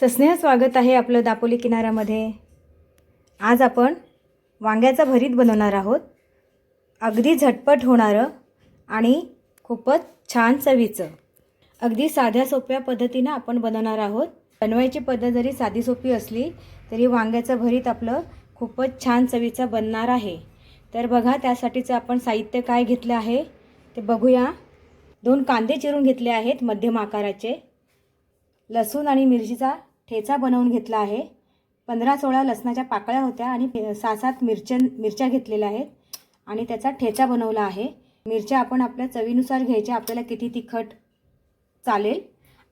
सस्नेह स्वागत आहे आपलं दापोली किनाऱ्यामध्ये. आज आपण वांग्याचा भरीत बनवणार आहोत. अगदी झटपट होणारं आणि खूपच छान चवीचं. अगदी साध्या सोप्या पद्धतीनं आपण बनवणार आहोत. बनवायची पद्धत जरी साधी सोपी असली तरी वांग्याचं भरीत आपलं खूपच छान चवीचं बनणार आहे. तर बघा त्यासाठीचं आपण साहित्य काय घेतलं आहे ते बघूया. दोन कांदे चिरून घेतले आहेत मध्यम आकाराचे. लसूण आणि मिरचीचा ठेचा बनवून घेतला आहे. पंधरा सोळा लसणाच्या पाकळ्या होत्या आणि सहा सात मिरच्या मिरच्या घेतलेल्या आहेत आणि त्याचा ठेचा बनवला आहे. मिरच्या आपण आपल्या चवीनुसार घ्यायच्या आपल्याला किती तिखट चालेल.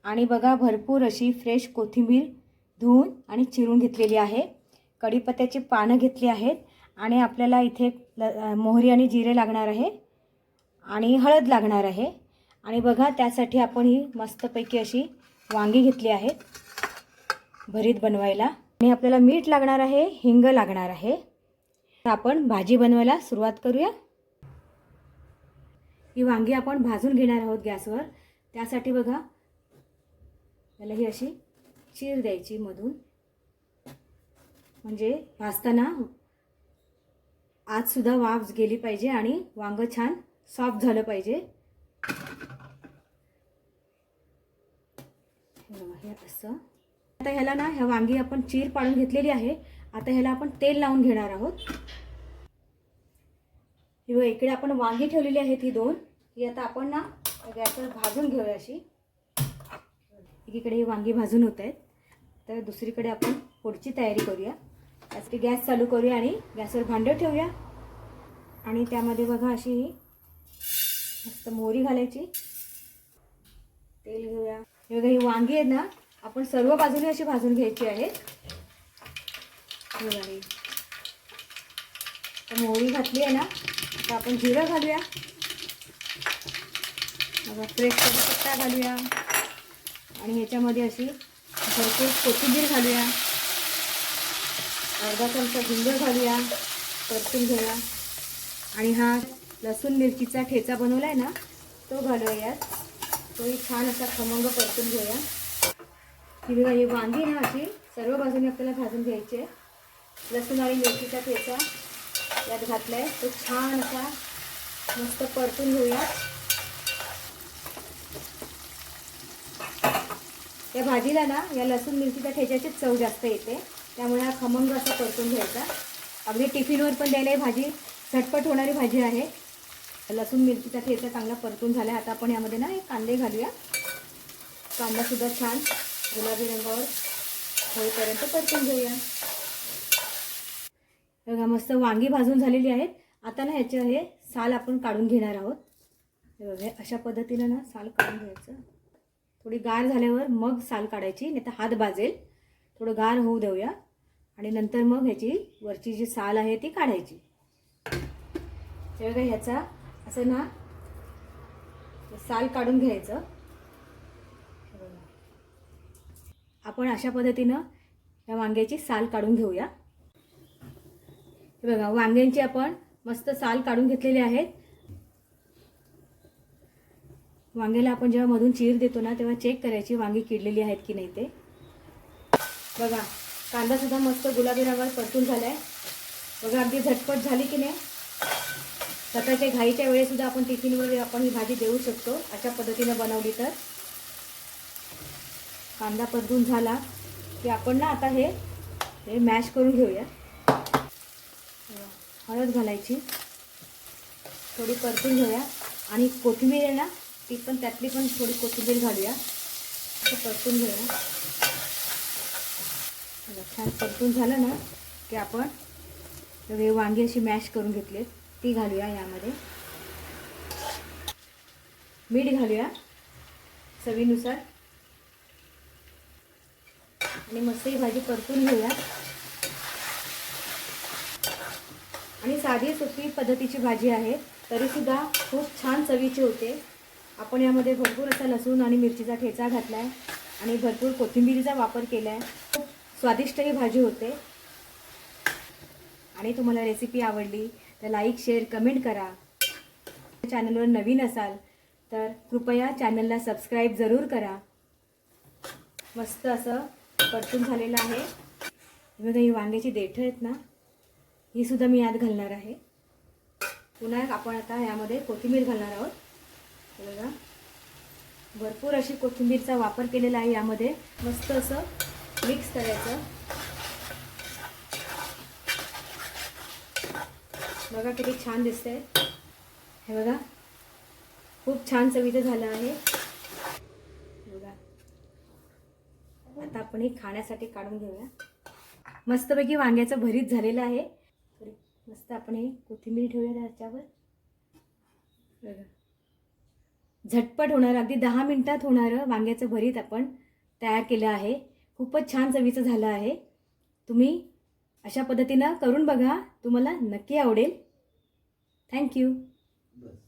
आणि बघा भरपूर अशी फ्रेश कोथिंबीर धुवून आणि चिरून घेतलेली आहे. कढीपत्त्याची पानं घेतली आहेत आणि आपल्याला इथे ल मोहरी आणि जिरे लागणार आहे आणि हळद लागणार आहे. आणि बघा त्यासाठी आपण ही मस्तपैकी अशी वांगी घेतली आहेत भरीत बनवायला. आणि आपल्याला मीठ लागणार आहे हिंग लागणार आहे. तर आपण भाजी बनवायला सुरुवात करूया. ही वांगी आपण भाजून घेणार आहोत गॅसवर. त्यासाठी बघा त्याला ही अशी चीर द्यायची मधून. म्हणजे भाजताना आजसुद्धा वाफ गेली पाहिजे आणि वांगं छान सॉफ्ट झालं पाहिजे. हे असं. आता ह्याला ना ह्या वांगी आपण चीर पाडून घेतलेली आहे. आता ह्याला आपण तेल लावून घेणार आहोत. ही इकडे आपण वांगी ठेवलेली आहेत ही दोन. ही आता आपण ना गॅसवर भाजून घेऊया अशी. एकीकडे ही वांगी भाजून होत आहेत. तर दुसरीकडे आपण पुढची तयारी करूया. त्यासाठी गॅस चालू करूया आणि गॅसवर भांडं ठेवूया. आणि त्यामध्ये बघा अशी ही मस्त मोहरी घालायची. तेल घेऊया. हे बघा ही वांगी आहेत ना आपण सर्व बाजूने अशी भाजून घ्यायची आहेत मोहरी घातली आहे ना तर आपण जिरं घालूया. फ्रेश कढीपत्ता घालूया. आणि ह्याच्यामध्ये अशी भरपूर कोथिंबीर घालूया. अर्धा चमचा हिंग घालूया. परतून घेऊया. आणि हा लसूण मिरचीचा ठेचा बनवला आहे ना तो घालूया तोही छान असा खमंग परतून घेऊया. ही बघा ही वांगी ना अशी सर्व बाजूने आपल्याला भाजून घ्यायची आहे लसूण आणि मिरचीचा ठेचा यात घातला आहे तो छान असा मस्त परतून घेऊया. या भाजीला ना या लसूण मिरचीच्या ठेच्याचीच चव जास्त येते. त्यामुळे हा खमंग असा परतून घ्यायचा. अगदी टिफिनवर पण द्यायला ही भाजी झटपट होणारी भाजी आहे. लसूण मिरचीचा ठेचा चांगला परतून झाला आता आपण यामध्ये ना एक कांदे घालूया. कांदासुद्धा छान गुलाबी रंगावर होईपर्यंत परतून घेऊया. बघा मस्त वांगी भाजून झालेली आहेत. आता ना ह्याचे हे साल आपण काढून घेणार आहोत. हे बघा अशा पद्धतीनं ना साल काढून घ्यायचं. थोडी गार झाल्यावर मग साल काढायची नाही तर हात भाजेल. थोडं गार होऊ देऊया. आणि नंतर मग ह्याची वरची जी साल आहे ती काढायची. हे बघा ह्याचा असं ना साल काढून घ्यायचं हे बघा. आपण अशा पद्धतीनं या वांग्याची साल काढून घेऊया. हे बघा वांग्यांची आपण मस्त साल काढून घेतलेली आहेत. वांग्याला आपण जेव्हा मधून चीर देतो ना तेव्हा चेक करायची वांगी किडलेली आहेत की नाही ते. बघा कांदा सुद्धा मस्त गुलाबी रंगावर परतून झाला आहे बघा अगदी झटपट झाली की नाही. सकाळच्या घाईच्या वेळेसुद्धा आपण टिफिनवर आपण ही भाजी देऊ शकतो अशा पद्धतीनं बनवली तर. कांदा परतून झाला की आपण ना आता हे हे मॅश करून घेऊया. हळद घालायची. थोडी परतून घेऊया. आणि कोथिंबीर आहे ना ती पण त्यातली पण थोडी कोथिंबीर घालूया. असं परतून घेऊया. छान परतून झालं ना की आपण हे वांगी अशी मॅश करून घेतली ती घालूया यामध्ये. मीठ घालूया चवीनुसार. आणि मस्त ही भाजी परतून घेऊया. आणि साधी सोपी पद्धतीची भाजी आहे. तरीसुद्धा खूप छान चवीची होते. आपण यामध्ये भरपूर असा लसूण आणि मिरचीचा ठेचा घातला आहे आणि भरपूर कोथिंबिरीचा वापर केला आहे खूप स्वादिष्ट ही भाजी होते. आणि तुम्हाला रेसिपी आवडली तर लाईक शेअर कमेंट करा. चॅनलवर नवीन असाल तर कृपया चॅनलला सबस्क्राईब जरूर करा. मस्त असं परतून झालेलं आहे. हे बघा ही वांग्याची देठं आहेत ना ही सुद्धा मी यात घालणार आहे. पुन्हा आपण आता यामध्ये कोथिंबीर घालणार आहोत. हे बघा भरपूर अशी कोथिंबीरचा वापर केलेला आहे यामध्ये. मस्त असं मिक्स करायचं. बघा किती छान दिसतंय. हे बघा खूप छान चवीचं झालं आहे हे बघा आता आपण हे खाण्यासाठी काढून घेऊया. मस्तपैकी वांग्याचं भरीत झालेलं आहे. मस्त आपण हे कोथिंबीर ठेवूया त्याच्यावर झटपट होणार अगदी दहा मिनटात होणारं वांग्याचं भरीत आपण तयार केलं आहे. खूपच छान चवीचं झालं आहे. तुम्ही अशा पद्धतीनं करून बघा. तुम्हाला नक्की आवडेल. थँक्यू बस.